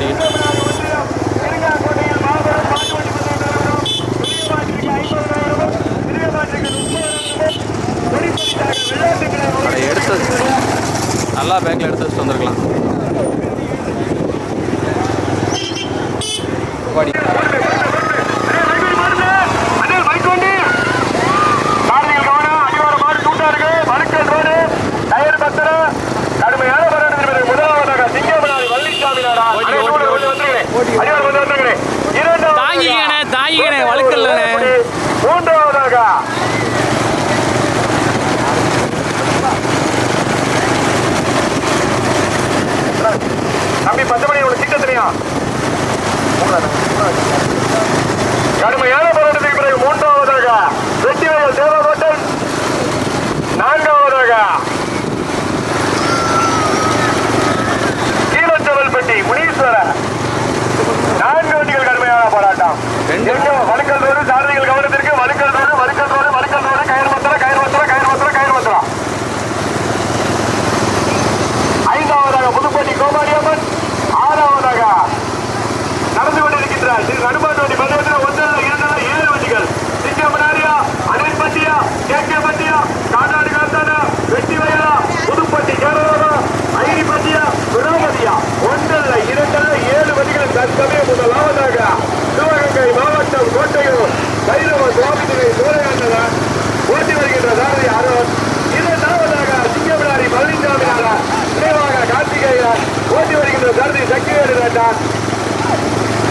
Ticket ஐயா தம்பி பத்து மணி உள்ள சீக்கிரம் தெரியும்? கடுமையான போராட்டத்துக்கு பிறகு மூன்றாவதாக வெற்றி வயல் தேவகோட்டன் நான்காவதாக கீழச்சவல்பட்டி முனீஸ்வரர். நான்கு வண்டிகள் கடுமையான போராட்டம். வழக்கல் சமயம் முதலாவதாக சிவகங்கை மாவட்டம் கோட்டையூர் வைரவ சுவாமிகளை சூறையாண்டவர் ஓட்டி வருகின்ற சாரதி அருண் இரண்டாவதாக சிங்கமிடாரி பழனிசாமியாளர் நிறைவாக கார்த்திகேயர் ஓட்டி வருகின்ற சாரதி சக்திவேடு வேண்டார்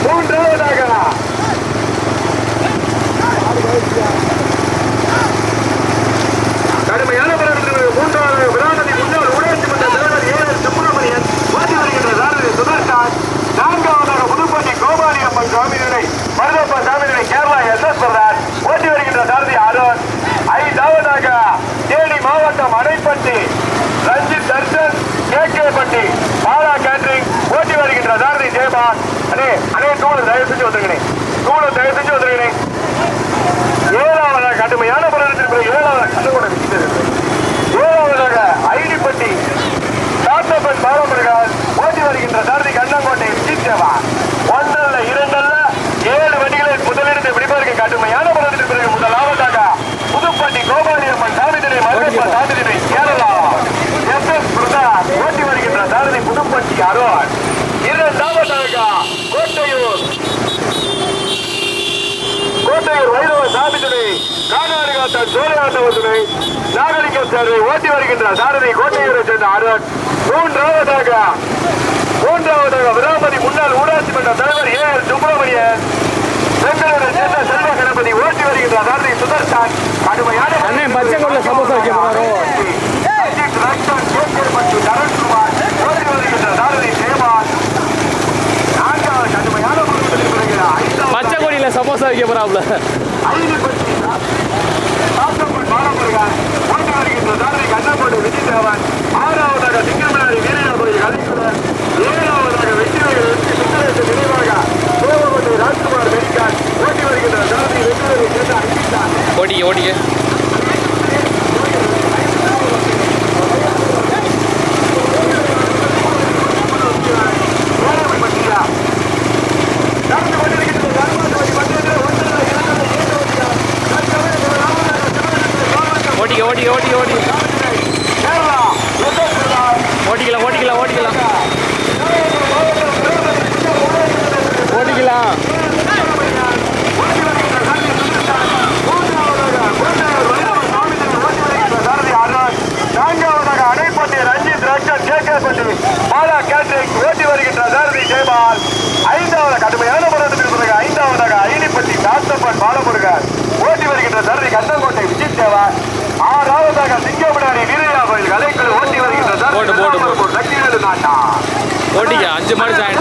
மூன்றாவதாக அவர்களை ஓட்டி வருகின்ற சாரதி கோட்டையூரை சேர்ந்த அருண் மூன்றாவதாக மூன்றாவதாக விராமதி முன்னாள் ஊராட்சி மன்ற தலைவர் ஏ எல் சுப்பிரமணியன் பெங்களூரை சேர்ந்த செல்வ கணபதி ஓட்டி வருகின்ற சாரதி சுதர்சன். கடுமையான பச்சைக்குள்ள சமோசா மற்றும் தரண்குமார் ஓட்டி வருகின்ற சாரதி தேவான் நான்காவது கடுமையான பச்சை கொடியில சமோசா வைக்க போறாப்ல. ஐந்து சாதனை கண்ணப்பட்டு விஜய் தேவன் ஆறாவதாக சிங்கமனாரி வீரநாபுரி கலைக்குடன் ஏழாவதாக வெற்றிவேல் எம்பி சுந்தரேசு நினைவாக கோபப்பட்டி ராஜ்குமார் மெரிக்கான் ஓட்டி வருகின்ற சாதனை வெற்றிவேலை சேர்ந்த அங்கிட்டான் ஓடிய ஓடிய যেমন যায়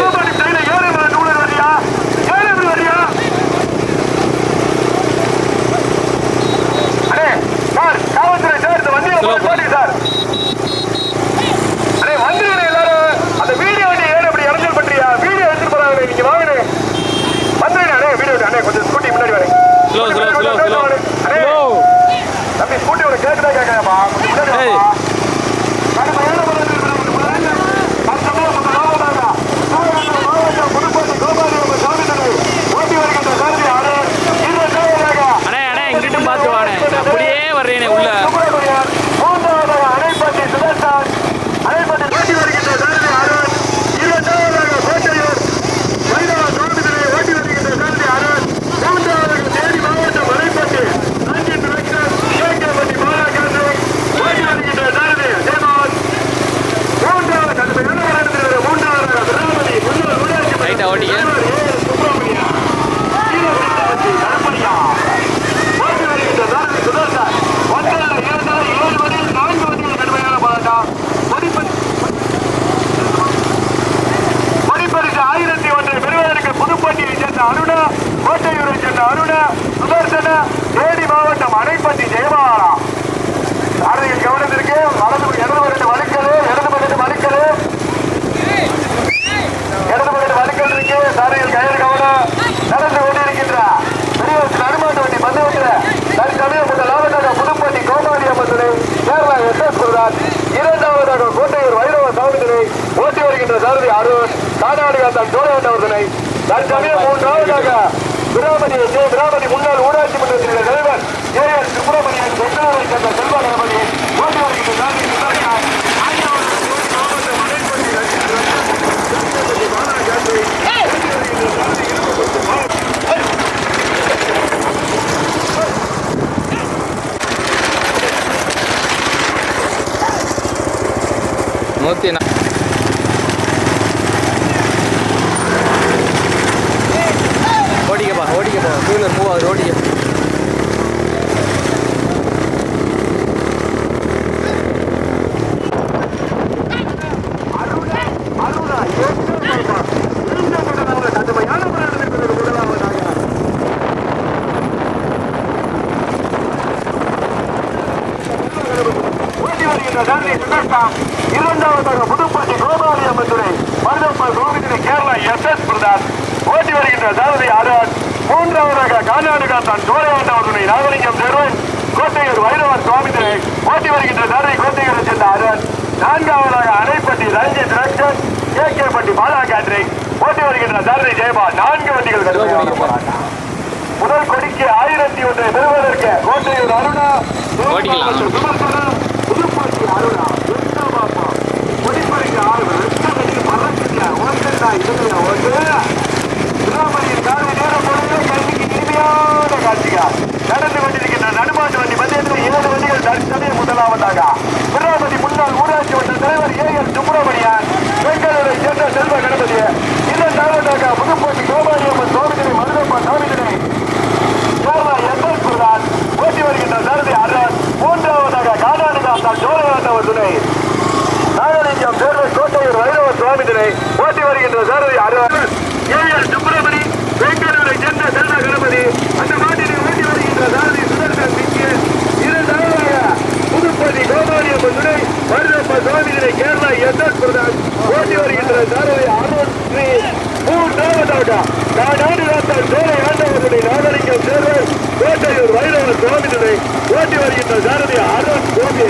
வருகின்ற சாரதி அருண் கானாடு காத்தான் தற்சமயம் மூன்றாவதாக பிராமணி ஜே பிராமணி முன்னாள் ஊராட்சி மன்றத்தினுடைய தலைவர் ஏ எஸ் சுப்பிரமணியன் பெங்களூரை சேர்ந்த செல்வ கணபதி ஓட்டி வருகின்ற ರೋಡಿಗೆ பட்டி பாலா கேட்ரிங் ஓட்டி வருகின்ற சாரதி ஜெயபா நான்கு வண்டிகள் போராட்டம். முதல் கொடிக்கு ஆயிரத்தி ஒன்றை பெறுவதற்கு கோட்டையூர் அருணா புதுப்பட்டி அருணா கொடிப்பறிக்கு ஆறு பறக்குங்க ஓட்டுடா இதுல ஓட்டு சிவராமணியின் காலை நேரம் பொழுது கல்விக்கு இனிமையான நடந்து கொண்டிருக்கின்ற நடுமாட்டு வண்டி மத்தியத்தில் ஏழு வண்டிகள் தற்சமயம் முதலாவதாக. சிவராமணி முன்னாள் ஊராட்சி மன்ற தலைவர் ஏ எல் சுப்பிரமணியன் பெங்களூரை சேர்ந்த செல்வ கணபதி இதன் இரண்டாவதாக புதுப்பட்டி கோபாலியம்மன் சுவாமிகளை மருதப்பா சாமிகளை கேரளா எஸ்எஸ் பிரதான் ஓட்டி வருகின்ற சாரதி அருண் மூன்றாவதாக காடாடு காத்தால் சோழநாட்டவர் துணை நாகலிங்கம் சேர்ந்த கோட்டையூர் வைரவ சுவாமி துணை ஓட்டி வருகின்ற சாரதி அருண் ஏ எல் சுப்பிரமணி பெங்களூரை சேர்ந்த செல்வ கணபதி அந்த மாட்டினை ஓட்டி வருகின்ற சாரதி சுதர்சன் சிங்கு இரண்டாவதாக புதுப்பதி கோபாலியம்மன் துணை மருதப்ப சுவாமி துணை கேரளா எஸ்எஸ் பிரதான் ஓட்டி வருகின்ற மூன்றாவதாக நாடாடு காத்தால் சோழ ஆண்டவர்களுடைய நாகரிகம் சேர்வர் கோட்டையூர் வைரவ சுவாமிகளை ஓட்டி வருகின்ற சாரதி அருண் கோபி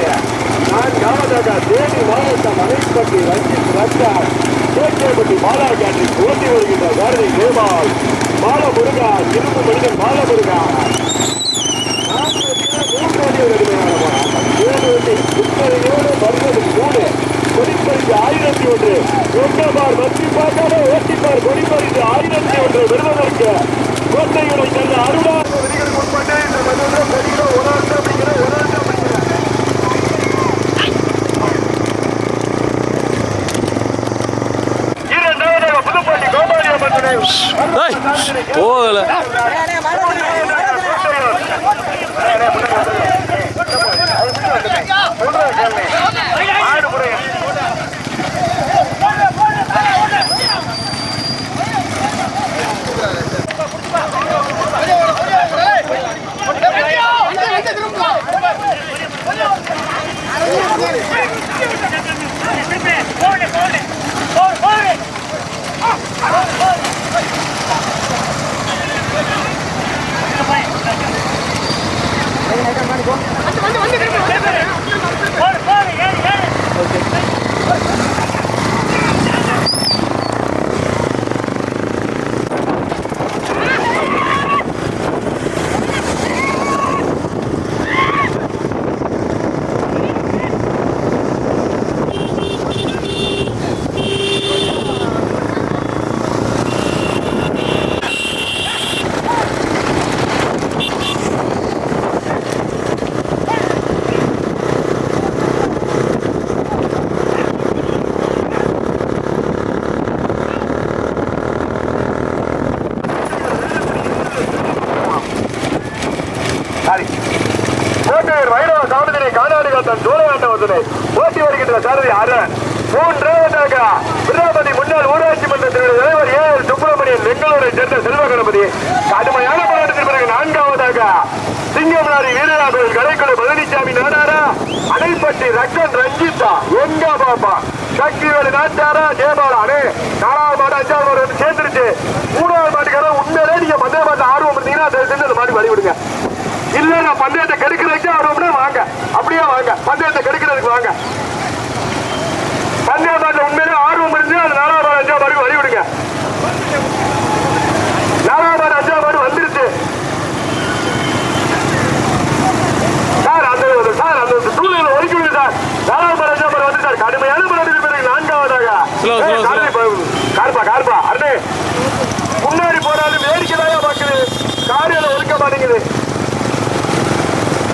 நான்காவதாக தேனி மாவட்டம் அணைப்பட்டி ரஞ்சித் ரத்தா கோட்டைப்பட்டி பாலாஜாட்டி ஓட்டி வருகின்ற சாரதி கோபால் பாலமுருகா திருப்பு மனிதன் பாலமுருகா நான்கு வண்டிகள், மூன்று வண்டிகள் கடுமையான வண்டி, முப்பது வருவது மூணு. கொடிப்பறிந்து ஆயிரத்தி ஒன்று ஒன்றபார் மத்தி பார்க்காம ஓட்டிப்பார் கொடிப்பறிந்து ஆயிரத்தி ஒன்று பெறுவதற்கு அருணா விதிகளுக்கு உட்பட்டு இந்த மதுரை அப்படிங்கிற அப்படிங்கிற போகல கோட்டையூர் வைரவ சாமிதினை காணாடுகள் தன் சோழநாட்டவதனை ஓட்டி வருகின்ற சாரதி அரண். மூன்றாவதாக விருதாபதி முன்னாள் ஊராட்சி மன்றத்தினுடைய தலைவர் ஏ எல் சுப்பிரமணியன் பெங்களூரை சேர்ந்த செல்வ கணபதி. கடுமையான நான்காவதாக சிங்கமனாரி வீரராகவன் கலைக்குழு பழனிசாமி நாடாரா அணைப்பட்டி ரக்கன் ரஞ்சிதா எங்க பாப்பா சக்திவேலு நாட்டாரா தேபால அணை நாலாவது மாடு அஞ்சாவது மாடு சேர்ந்துருச்சு. மூணாவது மாட்டுக்காரன் உண்மையிலே நீங்க மதுரை மாட்டு ஆர்வம் இருந்தீங்கன்னா தயவு செஞ்சு அந்த மாடு வழி விடுங்க இல்ல நான் பந்தயத்தை கெடுக்கிறதுக்கு ஆர்வம்னா வாங்க. அப்படியே வாங்க. பந்தயத்தை கெடுக்கிறதுக்கு வாங்க. பந்தய மாட்டுல உண்மையிலே ஆர்வம் இருந்து அது நாலாவது அஞ்சாவது மாடு வழி விடுங்க. நாலாவது அஞ்சாவது வந்துருச்சு. சார் அந்த சார் அந்த சூழ்நிலை ஒதுக்கி விடுங்க சார். நாலாவது அஞ்சாவது வந்து சார் கடுமையான பிறகு நான்காவதாக. கார்பா கார்பா அண்ணே முன்னாடி போனாலும் வேடிக்கை தான் பாக்குது காரியில ஒதுக்க மாட்டேங்குது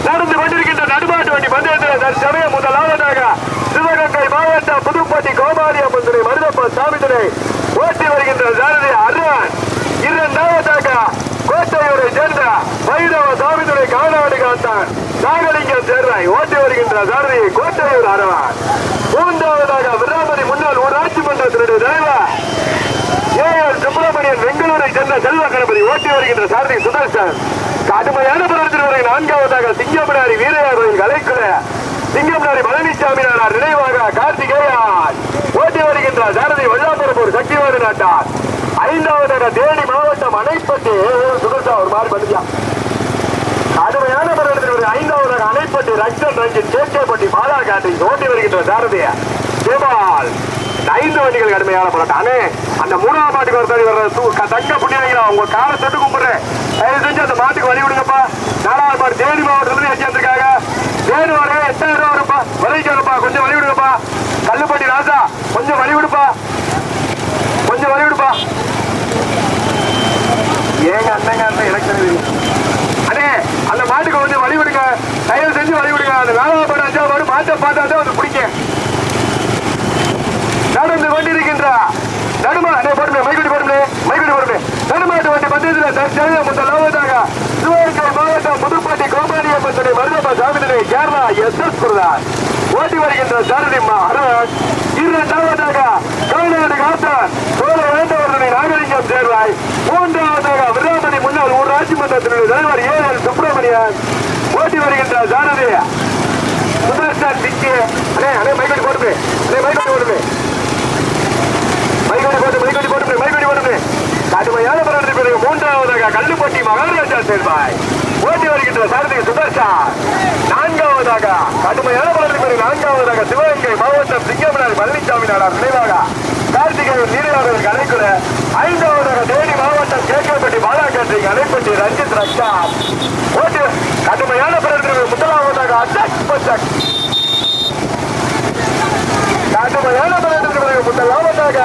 நடந்து கொண்டிருக்கின்ற நடுமாட்டு வண்டி பந்தயத்தில் தற்சமயம் முதலாவதாக சிவகங்கை மாவட்டம் புதுப்பட்டி கோபாலி அம்மன் மருதப்ப சாமி துணை ஓட்டி வருகின்ற சாரதி அருண் இரண்டாவதாக கோட்டையூரை சேர்ந்த வைரவ சாமி துணை காணாடு காத்தான் நாகலிங்கம் சேர்ந்தாய் ஓட்டி வருகின்ற சாரதி கோட்டையூர் அருண் மூன்றாவதாக விராமதி முன்னாள் ஊராட்சி மன்றத்தினுடைய தலைவர் ஏஆர் சுப்பிரமணியன் பெங்களூரை சேர்ந்த செல்வ கணபதி ஓட்டி வருகின்ற சாரதி சுதர்சன். கடுமையான போராட்டத்தில் நான்காவதாக சிங்கமனாரி வீரையார் கலைக்குல சிங்கமனாரி பழனிசாமி நாடார் நினைவாக கார்த்திகேயன் ஓட்டி வருகின்ற சாரதி வல்லாபுரப்பூர் சக்திவாதி நாட்டார். ஐந்தாவதாக தேனி மாவட்டம் அணைப்பட்டு சுதர்சா ஒரு மாதிரி பண்ணியா. கடுமையான போராட்டத்தில் ஐந்தாவது ஐந்தாவதாக அணைப்பட்டு ரக்ஷன் ரஞ்சித் கேட்கப்பட்டி பாலா காட்டி ஓட்டி வருகின்ற சாரதிய தேபால் ஐந்து வண்டிகள் கடுமையான போராட்டம். அண்ணே அந்த மூணாவது மாட்டுக்கு ஒருத்தர் வர்ற தங்க புண்ணியங்களா உங்க காலை தொட்டு கும்பிடுறேன். தயவு செஞ்சு அந்த மாட்டுக்கு வழி விடுங்கப்பா. நாலாவது மாடு தேனி மாவட்டத்துல வச்சு வந்திருக்காங்க. தேனி வர எட்டாயிரம் ரூபா வரும்ப்பா. வலிக்கு வரும்ப்பா கொஞ்சம் வழி விடுங்கப்பா. கல்லுப்பட்டி ராஜா கொஞ்சம் வழி விடுப்பா. கொஞ்சம் வழி விடுப்பா. ஏங்க அண்ணங்க அண்ணன் எனக்கு தெரியுது அண்ணே அந்த மாட்டுக்கு கொஞ்சம் வழி விடுங்க. தயவு செஞ்சு வழி விடுங்க. அந்த நாலாவது மாடு அஞ்சாவது மாடு மாட்டை பார்த்தா தான் வந்து பிடிக்கும். நடந்து கொண்டிருக்கின்ற நடுமா அண்ணே போடுமே மைக்குடி போடுமே மைக்குடி போடுமே நடுமாட்டு வண்டி பந்தயத்தில் தற்சமயம் லோகத்தாக சிவகங்கை மாவட்டம் புதுப்பட்டி கோமாரியம்மன் துணை மருதப்பா சாமிதினை கேரளா எஸ் எஸ் பிரதான் ஓட்டி வருகின்ற சாரதிம்மா அரவன் இரண்டாவதாக தமிழ்நாடு காத்தான் சோழ வேண்டவர்களை நாகலிங்கம் சேர்வாய். மூன்றாவதாக விராமணி முன்னாள் ஊராட்சி மன்றத்தினுடைய தலைவர் ஏ எல் சுப்பிரமணியன். ஓட்டி வருகின்ற சாரதி. சுதர்ஷன் சிக்கி அண்ணே அண்ணே மைக்கடி போடுமே அண்ணே மைக்கடி போடுமே மைக்கடி போட்டு மைக்கடி போட்டு மைக்கடி போட்டு கடுமையான போராட்டத்தில் பிறகு மூன்றாவதாக கல்லுப்பட்டி மகாராஜா சேர்வாய் ஓட்டி வருகின்ற சாரதி சுதர்ஷா. நான்காவதாக கடுமையான போராட்டத்தில் பிறகு நான்காவதாக சிவகங்கை மாவட்டம் சிங்கமனார் பழனிசாமி நாடார் நினைவாக கார்த்திகேயன் நீராளர் கலைக்குழ ஐந்தாவதாக தேனி மாவட்டம் கேட்கப்பட்டி பாலாக்காட்சி அணைப்பட்டி ரஞ்சித் ரக்ஷா ஓட்டி கடுமையான போராட்டத்தில் முதலாவதாக அட்டாக் பட்டாக் கடுமையான போராட்டத்தில் முதலாவதாக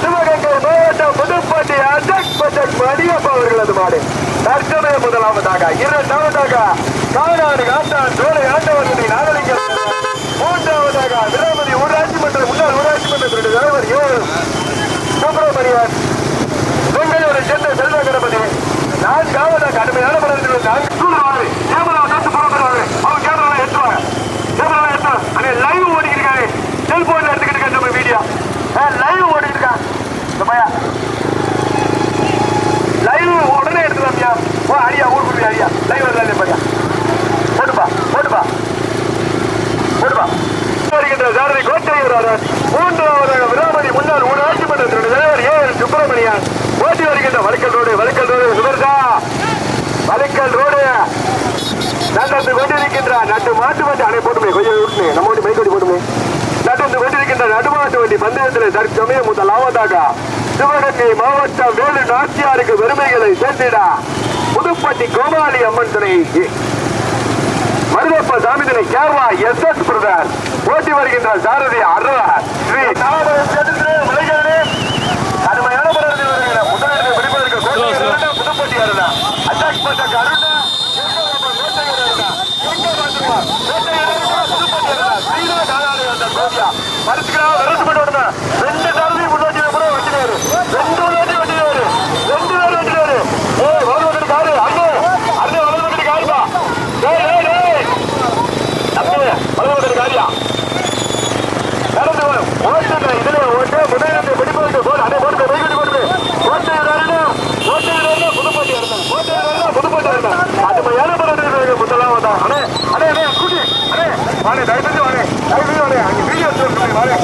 சிவகங்கை மாவட்டம் புதுப்பட்டி அஜக் பஜக் மணியப்ப அவர்களது மாடு. தற்சமய முதலாவதாக இரண்டாவதாக காணாடு காட்டான் சோலை ஆண்டவர்களை நாகலிங்கம். மூன்றாவதாக திரௌபதி ஊராட்சி மன்ற முன்னாள் ஊராட்சி மன்றத்தினுடைய தலைவர் ஏ சுப்பிரமணியன். பெங்களூரை சேர்ந்த செல்வ கணபதி. நான்காவதாக கடுமையான போராட்டத்தில் நான்கு சூழ்நிலை கேமரா தட்டு புறப்படுவாங்க அவங்க கேமரா ஏற்றுவாங்க கேமரா ஏற்றுவாங்க அங்கே லைவ் ஓடிக்கிட்டு இருக்காங்க செல்போன்ல எடுத்துக்கிட்டு இருக்க நம்ம வீடியோ லைவ் ஓடிக்கிட்டு இருக்கான் இந்த பையன் லைவ் உடனே எடுத்துலாமியா ஓ அடியா ஊருக்கு அடியா லைவ் வரல பையா போட்டுப்பா போட்டுப்பா போட்டுப்பா வருகின்ற சாரதி கோட்டையூராளர் மூன்றாவதாக விராமதி முன்னாள் ஊராட்சி மன்றத்தினுடைய தலைவர் ஏ எல் சுப்பிரமணியன் ஓட்டி வருகின்ற வழுக்கல் ரோடு வழுக்கல் ரோடு சுதர்சா வழுக்கல் ரோடு நடந்து கொண்டிருக்கின்ற நட்டு மாட்டு வண்டி அணை போட்டுமே கொஞ்சம் விட்டுமே நம்ம வண்டி மைக் வண்டி போட்டுமே நடந்து கொண்டிருக்கின்ற நடுமாட்டு வண்டி பந்தயத்தில் தற்சமயம் முதலாவதாக சிவகங்கை மாவட்டம் வேலு நாச்சியாருக்கு பெருமைகளை சேர்த்திட புதுப்பட்டி கோமாளி அம்மன் துணை மருதப்ப சாமிதனை கேரளா எஸ் எஸ் பிரதர் ஓட்டி வருகின்ற சாரதி அருளார் ஸ்ரீ சரியா? நடந்து வரும் ஓட்டுங்க இதுல ஓட்டு முதலமைச்சர் வெடிப்பு வைக்க கொடுத்து ஓட்டு வரணும் ஓட்டு வரணும் புதுப்பட்டி வரணும் ஓட்டு வரணும் புதுப்பட்டி வரணும் அது போய் ஏழு பண்ணுறது புத்தெல்லாம் வந்தா அண்ணே அண்ணே அண்ணே ஸ்கூட்டி அண்ணே வாங்க தயவு செஞ்சு வாங்க தயவு செஞ்சு வாங்க அங்கே வீடியோ எடுத்து வாங்க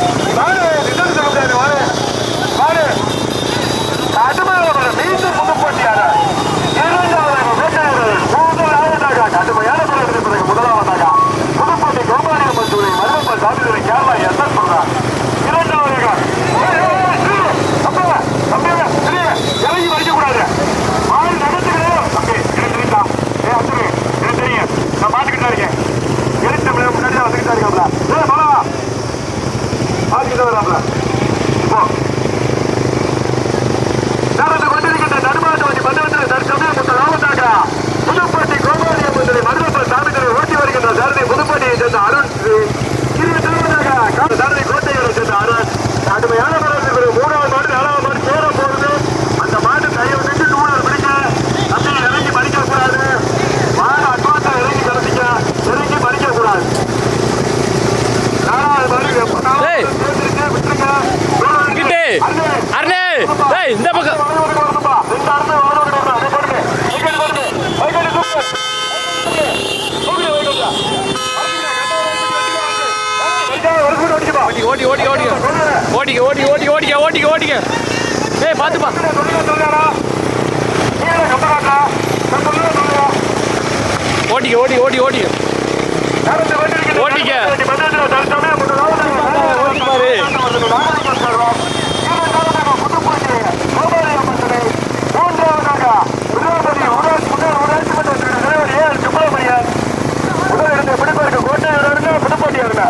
ஓட்டிக்க ஓட்டிக்க ஓட்டி ஓட்டிக்க ஓட்டிக்க ஓட்டிக்க ஏய் பார்த்துப்பா சொல்லுங்க. ஓட்டிக்க ஓட்டி ஓட்டி ஓட்டிக்க ஓட்டிக்க. நடந்து மன்றத்தில் தற்சமயம் முதல் நாளாக ஓட்டி பாரு. நாகரிகம் செல்வம். இரண்டாவதாக புதுப்பூச்சி கோபாலி அம்மன் மூன்றாவதாக விருதுநகரி ஊராட்சி முன்னாள் ஊராட்சி மன்ற தலைவர் ஏ எல் சுப்பிரமணியன் முதல் இடத்தை பிடிப்பதற்கு கோட்டையூர் இருந்தா புதுப்பட்டி இருந்தா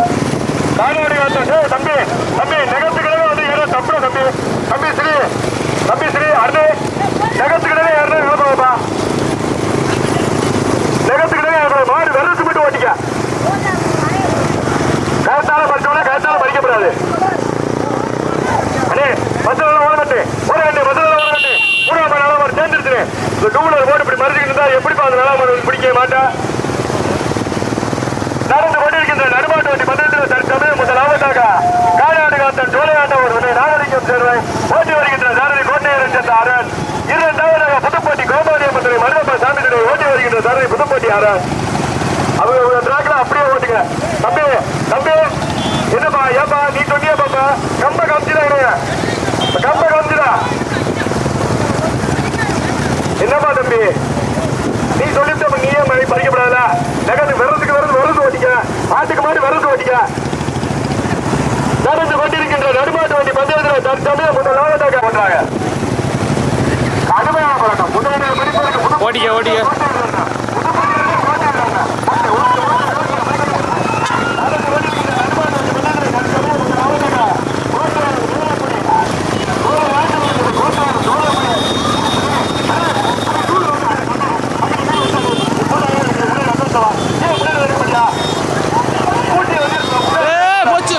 காலாடி வந்து ஏய் தம்பி தம்பி நெகத்துக்கிடவே வந்து ஏதோ தப்பு தம்பி தம்பி ஸ்ரீ தம்பி ஸ்ரீ அருண் நெகத்துக்கிடவே யாருன்னா நிலப்பா நெகத்துக்கிடவே மாடு வெள்ளத்து மட்டும் ஓட்டிக்க கருத்தால படிச்சவன கருத்தால படிக்கப்படாது அண்ணே பஸ்ல ஓடமட்டு ஒரு அண்ணே பஸ்ல ஓடமட்டு மூணாம் நல்ல மாதிரி சேர்ந்துருச்சு இந்த டூ வீலர் போட்டு இப்படி மறைச்சிக்கிட்டு இருந்தா எப்படிப்பா அந்த நல்ல மாதிரி பிடிக்க மாட்டா நடந்து கொண்டிருக்கின்ற நடுமாட்டு வண்டி பந்தயத்தில் தற்சமயம் முதலாவதாக காலாடு காத்தன் சோழையாண்டவர் உடனே நாகரிகம் சேர்வை ஓட்டி வருகின்ற சாரதி கோட்டையரன் அரண் இரண்டாவதாக புதுப்பட்டி கோபாலிய மருதப்ப சாமி துறை ஓட்டி வருகின்ற தரணி புதுப்பட்டி அரண் அவங்க உங்க டிராக்ல அப்படியே ஓட்டுங்க. தம்பி தம்பி என்னப்பா ஏப்பா நீ சொன்னியா பாப்பா? கம்ப காமிச்சிடா இவனுங்க கம்ப காமிச்சிடா. என்னப்பா தம்பி? நீ சொல்லிட்டு நீயே மழை பறிக்கப்படாதா. நகர்ந்து விரதுக்கு விரது விரது ஓட்டிக்க. மாட்டுக்கு மாட்டு விரது ஓட்டிக்க. நடந்து கொண்டிருக்கின்ற நடுமாட்டு வண்டி பந்தயத்தில் தற்சமயம் முதலாவதாக பண்றாங்க பிடிப்பதற்கு புது ஓட்டிக்க ஓட்டிக்க ஏய் போச்சு